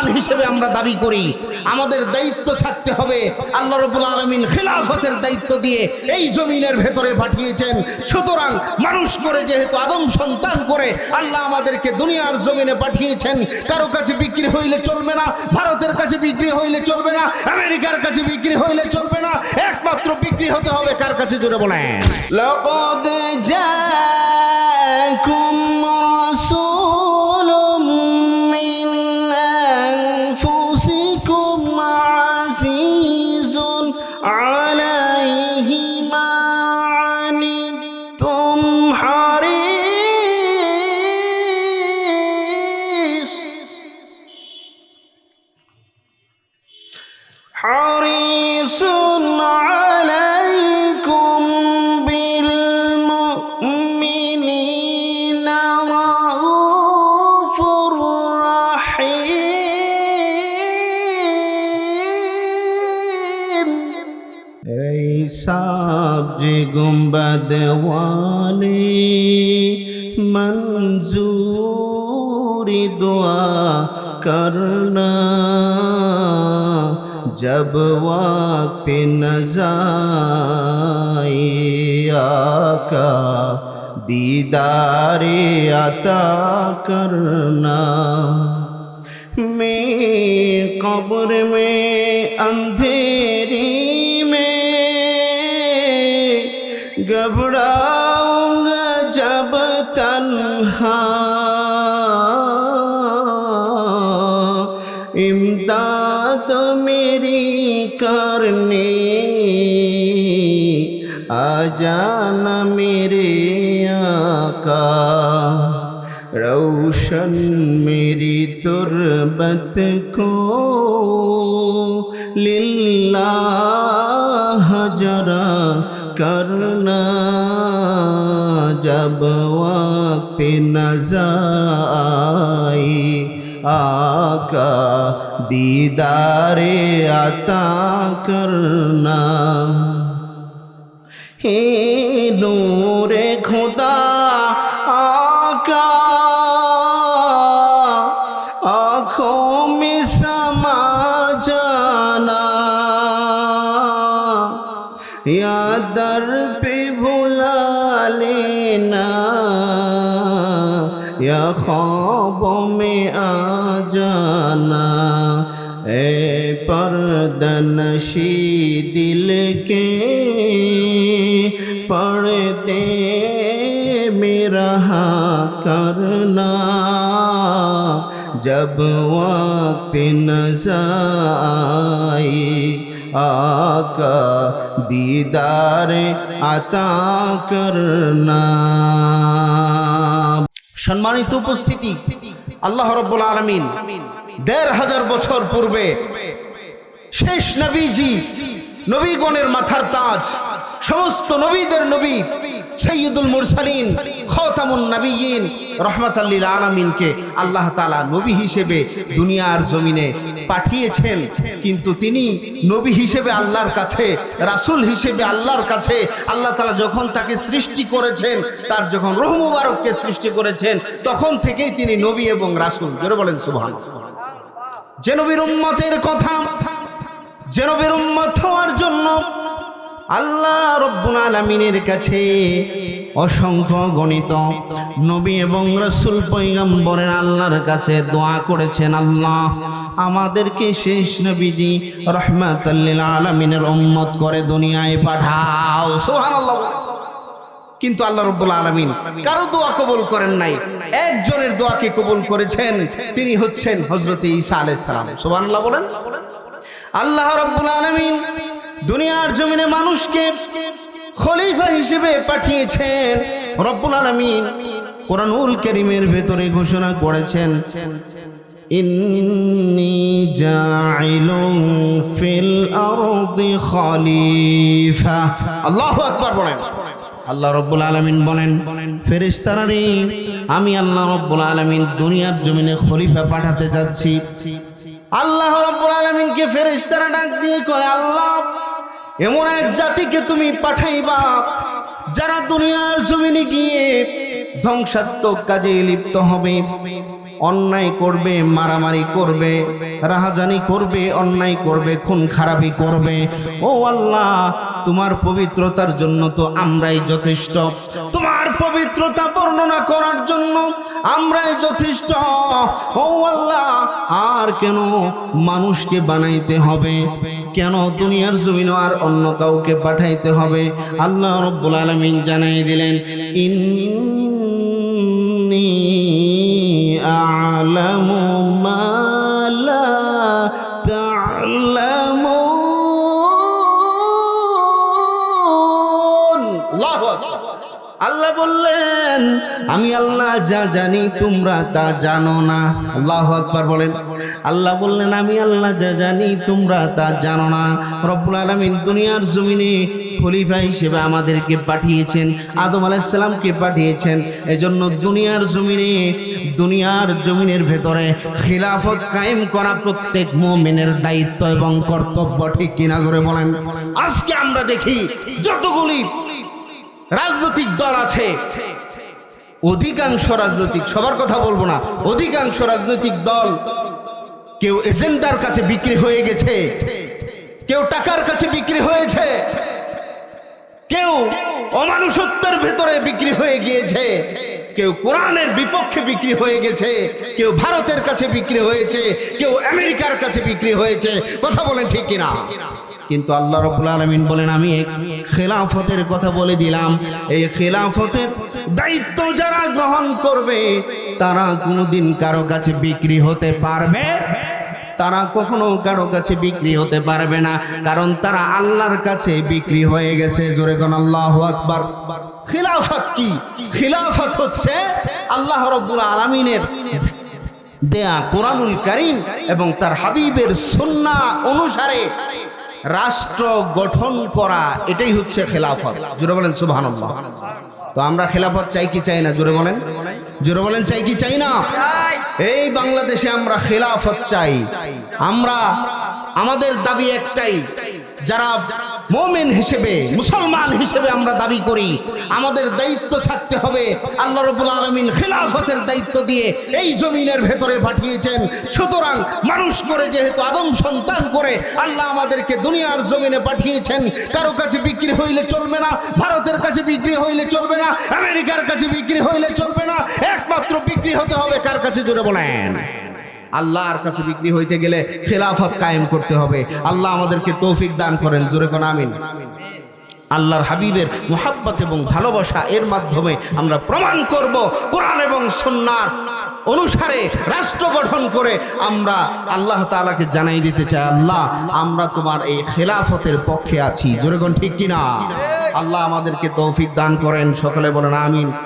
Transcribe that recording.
মুসলমান হিসেবে আমরা দাবি করি আমাদের দায়িত্ব থাকতে হবে আল্লাহ রবুল আলমিন খিলাফতের দায়িত্ব দিয়ে এই জমিনের ভেতরে পাঠিয়েছেন সুতরাং মানুষ করে যেহেতু আদম সন্তান করে আল্লাহ আমাদেরকে দুনিয়ার জমিনে পাঠিয়েছেন কারো কাছে বিক্রি হইলে চলবে না ভারতের কাছে বিক্রি হইলে চলবে না আমেরিকার কাছে বিক্রি হইলে চলবে না একমাত্র বিক্রি হতে হবে কার কাছে জুড়ে বলেন لقد جاءكم حريص عليكم بالمؤمنين رؤوف رحيم. এই সাব যে গুম্বদ ওয়ালি মঞ্জুরি দোয়া जब वक्त नजाए आका, दीदारे अता करना। मैं कब्र में, अंधेरी में, घबराऊँगा जब तन्हा मेरी करने आ जाना मेरे आका रोशन मेरी तुरबत को लिल्लाह जरा करना जब वक्त नजाई आका دیدارے عطا کرنا ہے نور خدا آقا آنکھوں میں سما جانا یا در پہ بھلا لینا یا خوابوں میں آ جانا ए पर्दनशी दिल के पढ़ते मेरा करना जब वक्त नजाई आका दीदार अता करना সম্মানিত উপস্থিতি আল্লাহ রব্বুল আলমিন দেড় হাজার বছর পূর্বে শেষ নবীজি নবীগণের মাথার তাজ, সমস্ত নবীদের নবী সৈয়দুল মুরসালিন, খতামুন নবীন রহমতাল্লিল আলমিনকে আল্লাহ তালা নবী হিসেবে দুনিয়ার জমিনে পাঠিয়েছেন। কিন্তু তিনি নবী হিসেবে আল্লাহর কাছে, রাসূল হিসেবে আল্লাহর কাছে আল্লাহ তালা যখন তাকে সৃষ্টি করেছেন, তার যখন রহু মুবারককে সৃষ্টি করেছেন, তখন থেকেই তিনি নবী এবং রাসূল। জোরে বলেন সুবহান যে নবীর উম্মতের কথা, যে নবীর উম্মত হওয়ার জন্য আল্লাহ রব্বুল আলমিনের কাছে অসংখ্য গণিত, নবী এবং রসুল পৈগম্বরের আল্লাহর কাছে দোয়া করেছেন, আল্লাহ আমাদেরকে শেষ নবীজি রহমাতাল্লিল আলমিনের উম্মত করে দুনিয়ায় পাঠাও। সুবহানাল্লাহ। কিন্তু আল্লাহ রব্বুল আলমিন কারও দোয়া কবুল করেন নাই। একজনের দোয়াকে কবুল করেছেন, তিনি হচ্ছেন হজরত ঈসা আলাইহিস সালাম। সুবহানাল্লাহ বলেন। আল্লাহ রব্বুল আলমিন দুনিয়ার জমিনে মানুষকে খলিফা হিসেবে পাঠিয়েছেন। রব্বুল আলমিন কোরআনুল করিমের ভেতরে ঘোষণা করেছেন ইন্নি জাইলুন ফিল আরদি খলিফা। আল্লাহু আকবার বলেন। আল্লাহ রব্বুল আলমিন বলেন ফেরেশতারা রে আমি আল্লাহ রব্বুল আলমিন দুনিয়ার জমিনে খলিফা পাঠাতে যাচ্ছি। আল্লাহ রব্বুল আলমিনকে ফেরেশতারা ডাক দিয়ে কয়, আল্লাহ, এমন এক জাতিকে তুমি পাঠাইবা, যারা দুনিয়ার জমিনে গিয়ে ধ্বংসাত্মক কাজে লিপ্ত হবে। অন্যায় করবে, মারামারি করবে, রাহাজানি করবে, অন্যায় করবে, খুন খারাপি করবে। ও আল্লাহ, তোমার পবিত্রতার জন্য তো আমরাই যথেষ্ট। তোমার পবিত্রতা বর্ণনা করার জন্য আমরাই যথেষ্ট। ও আল্লাহ, আর কেন মানুষকে বানাইতে হবে? কেন দুনিয়ার জমিনও আর অন্য কাউকে পাঠাইতে হবে? আল্লাহ রব্বুল আলমিন জানাই দিলেন আ'লামু মা লা তা'লামুন আল্লাহু আকবার। আল্লাহ বললেন, আমি আল্লাহ যা জানি, তোমরা তা জানো না। আল্লাহ আকবার বলেন। আল্লাহ বললেন, আমি আল্লাহ যা জানি, তোমরা তা জানো না। রব্বুল আলমিন দুনিয়ার জমিনে খলিফা হিসেবে আমাদেরকে পাঠিয়েছেন, আদম আলাইসাল্লামকে পাঠিয়েছেন। এজন্য দুনিয়ার জমিনে, দুনিয়ার জমিনের ভেতরে খিলাফত কায়েম করা প্রত্যেক মোমেনের দায়িত্ব এবং কর্তব্য ঠিক কিনা জোরে বলেন। আজকে আমরা দেখি, যতগুলি রাজনৈতিক দল আছে। অধিকাংশ রাজনৈতিক, সবার কথা বলব না, অধিকাংশ রাজনৈতিক দল কেউ এজেন্ডার কাছে বিক্রি হয়ে গেছে, কেউ টাকার কাছে বিক্রি হয়েছে, কেউ অমানুষত্বের ভেতরে বিক্রি হয়ে গিয়েছে, কেউ কোরআনের বিপক্ষে বিক্রি হয়ে গেছে, কেউ ভারতের কাছে বিক্রি হয়েছে, কেউ আমেরিকার কাছে বিক্রি হয়েছে, কথা বলেন ঠিক কিনা? কিন্তু আল্লাহ রবুল আলমিন বলেন, আমি খেলাফতের কথা বলে দিলাম। এই খেলাফতের দায়িত্ব যারা গ্রহণ করবে, তারা কোনোদিন কারও কাছে বিক্রি হতে পারবে। তারা কখনো কারও কাছে বিক্রি হতে পারবে না, কারণ তারা আল্লাহর কাছে বিক্রি হয়ে গেছে। জোরে কোন আল্লাহ আকবার। খিলাফত কি? খিলাফত হচ্ছে আল্লাহ রব্বুল আলমিনের দেয়া কোরআনুল করিম এবং তার হাবিবের সুন্না অনুসারে রাষ্ট্র গঠন করা, এটাই হচ্ছে খেলাফত। জোরে বলেন সুবহান তো আমরা খেলাফত চাই কি চাই না, জোরে বলেন? জোরে বলেন, চাই কি চাই না? এই বাংলাদেশে আমরা খেলাফত চাই। আমরা, আমাদের দাবি একটাই, যারা মোমেন হিসেবে, মুসলমান হিসেবে আমরা দাবি করি, আমাদের দায়িত্ব থাকতে হবে। আল্লাহ রবুল আলমিন খেলাফতের দায়িত্ব দিয়ে এই জমিনের ভেতরে পাঠিয়েছেন। সুতরাং মানুষ করে যেহেতু আদম সন্তান করে, আল্লাহ আমাদেরকে দুনিয়ার জমিনে পাঠিয়েছেন। কারও কাছে বিক্রি হইলে চলবে না, ভারতের কাছে বিক্রি হইলে চলবে না, আমেরিকার কাছে বিক্রি হইলে চলবে না, একমাত্র বিক্রি হতে হবে কার কাছে জুড়ে বলেন। আল্লাহর কাছে বিক্রি হইতে গেলে খেলাফত কায়েম করতে হবে। আল্লাহ আমাদেরকে তৌফিক দান করেন। জোরে কোন আমিন। আল্লাহর হাবিবের মোহাব্বত এবং ভালোবাসা এর মাধ্যমে আমরা প্রমাণ করব কোরআন এবং সন্ন্যার অনুসারে রাষ্ট্র গঠন করে আমরা আল্লাহ তাআলাকে জানাই দিতে চাই, আল্লাহ, আমরা তোমার এই খেলাফতের পক্ষে আছি। জোরেগণ ঠিক কিনা? আল্লাহ আমাদেরকে তৌফিক দান করেন। সকলে বলেন আমিন।